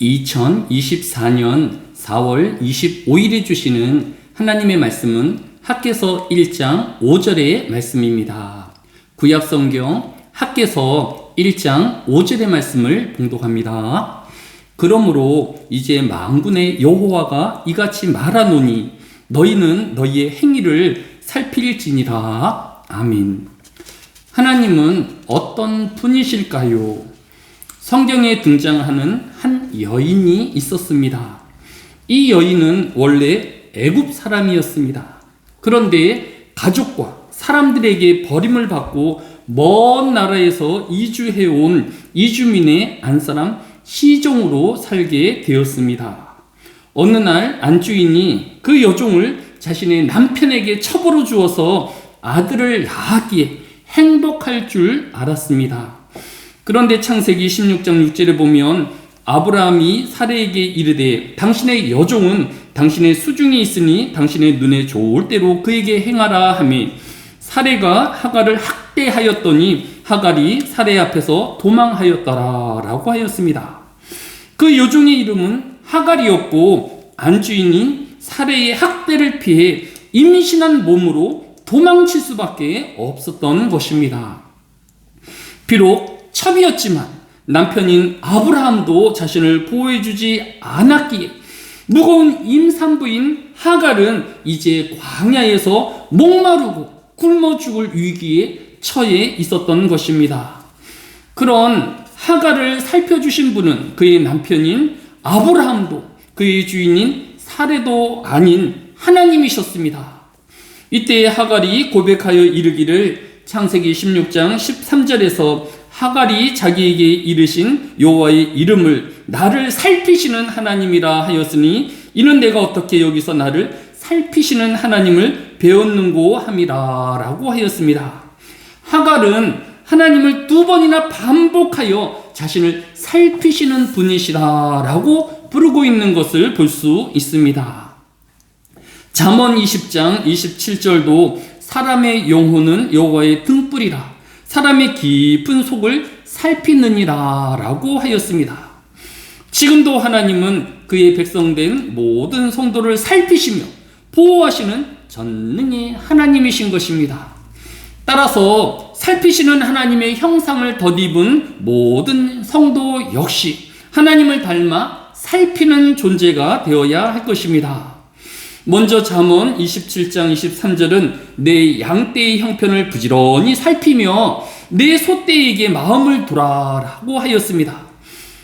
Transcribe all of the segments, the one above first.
2024년 4월 25일에 주시는 하나님의 말씀은 학계서 1장 5절의 말씀입니다. 구약 성경 학계서 1장 5절의 말씀을 봉독합니다. 그러므로 이제 망군의 여호와가 이같이 말하노니 너희는 너희의 행위를 살필지니라. 아멘. 하나님은 어떤 분이실까요? 성경에 등장하는 한 여인이 있었습니다. 이 여인은 원래 애굽 사람이었습니다. 그런데 가족과 사람들에게 버림을 받고 먼 나라에서 이주해 온 이주민의 안사람 시종으로 살게 되었습니다. 어느 날 안주인이 그 여종을 자신의 남편에게 첩으로 주어서 아들을 낳았기에 행복할 줄 알았습니다. 그런데 창세기 16장 6절에 보면 아브라함이 사례에게 이르되 당신의 여종은 당신의 수중에 있으니 당신의 눈에 좋을 대로 그에게 행하라 하며 사례가 하갈을 학대하였더니 하갈이 사례 앞에서 도망하였더라라고 하였습니다. 그 여종의 이름은 하갈이었고 안주인이 사례의 학대를 피해 임신한 몸으로 도망칠 수밖에 없었던 것입니다. 비록 첩이었지만 남편인 아브라함도 자신을 보호해주지 않았기에 무거운 임산부인 하갈은 이제 광야에서 목마르고 굶어 죽을 위기에 처해 있었던 것입니다. 그런 하갈을 살펴주신 분은 그의 남편인 아브라함도 그의 주인인 사례도 아닌 하나님이셨습니다. 이때 하갈이 고백하여 이르기를 창세기 16장 13절에서 하갈이 자기에게 이르신 여호와의 이름을 나를 살피시는 하나님이라 하였으니 이는 내가 어떻게 여기서 나를 살피시는 하나님을 배웠는고 함이라라고 하였습니다. 하갈은 하나님을 두 번이나 반복하여 자신을 살피시는 분이시라라고 부르고 있는 것을 볼 수 있습니다. 잠언 20장 27절도 사람의 영혼은 여호와의 등불이라 사람의 깊은 속을 살피느니라 라고 하였습니다. 지금도 하나님은 그의 백성된 모든 성도를 살피시며 보호하시는 전능의 하나님이신 것입니다. 따라서 살피시는 하나님의 형상을 덧입은 모든 성도 역시 하나님을 닮아 살피는 존재가 되어야 할 것입니다. 먼저 잠언 27장 23절은 내 양떼의 형편을 부지런히 살피며 내 소떼에게 마음을 두라라고 하였습니다.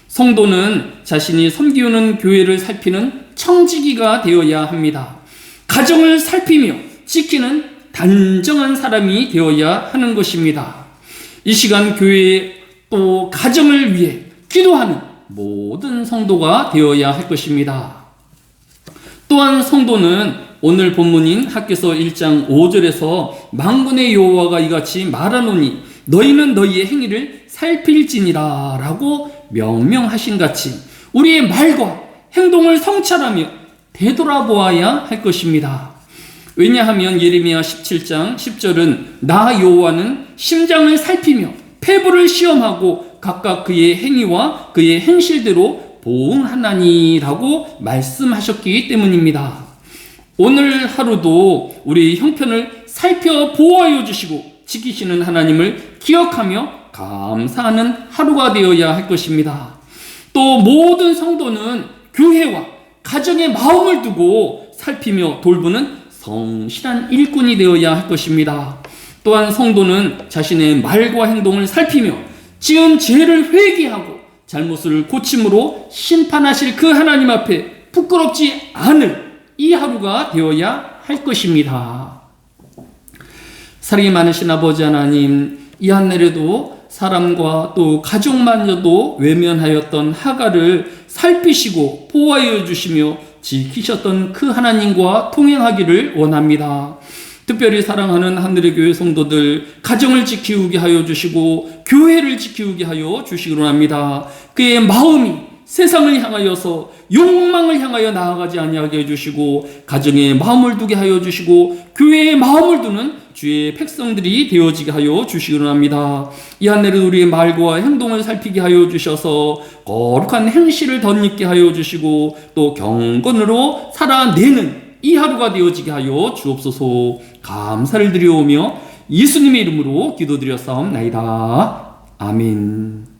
성도는 자신이 섬기우는 교회를 살피는 청지기가 되어야 합니다. 가정을 살피며 지키는 단정한 사람이 되어야 하는 것입니다. 이 시간 교회 또 가정을 위해 기도하는 모든 성도가 되어야 할 것입니다. 또한 성도는 오늘 본문인 학계서 1장 5절에서 망군의 여호와가 이같이 말하노니 너희는 너희의 행위를 살필지니라 라고 명명하신 같이 우리의 말과 행동을 성찰하며 되돌아보아야 할 것입니다. 왜냐하면 예레미야 17장 10절은 나 여호와는 심장을 살피며 폐부를 시험하고 각각 그의 행위와 그의 행실대로 보응하나니라고 말씀하셨기 때문입니다. 오늘 하루도 우리 형편을 살펴 보호하여 주시고 지키시는 하나님을 기억하며 감사하는 하루가 되어야 할 것입니다. 또 모든 성도는 교회와 가정의 마음을 두고 살피며 돌보는 성실한 일꾼이 되어야 할 것입니다. 또한 성도는 자신의 말과 행동을 살피며 지은 죄를 회개하고 잘못을 고침으로 심판하실 그 하나님 앞에 부끄럽지 않을 이 하루가 되어야 할 것입니다. 사랑이 많으신 아버지 하나님, 이 한날에도 사람과 또 가족만여도 외면하였던 하가를 살피시고 보호하여 주시며 지키셨던 그 하나님과 통행하기를 원합니다. 특별히 사랑하는 하늘의 교회 성도들 가정을 지키게 하여 주시고 교회를 지키게 하여 주시기로 합니다. 그의 마음이 세상을 향하여서 욕망을 향하여 나아가지 아니하게 해주시고 가정에 마음을 두게 하여 주시고 교회에 마음을 두는 주의 백성들이 되어지게 하여 주시기로 합니다. 이한 해를 우리의 말과 행동을 살피게 하여 주셔서 거룩한 행실을 덧입게 하여 주시고 또 경건으로 살아내는 이 하루가 되어지게 하여 주옵소서 감사를 드려오며 예수님의 이름으로 기도드렸사옵나이다. 아멘.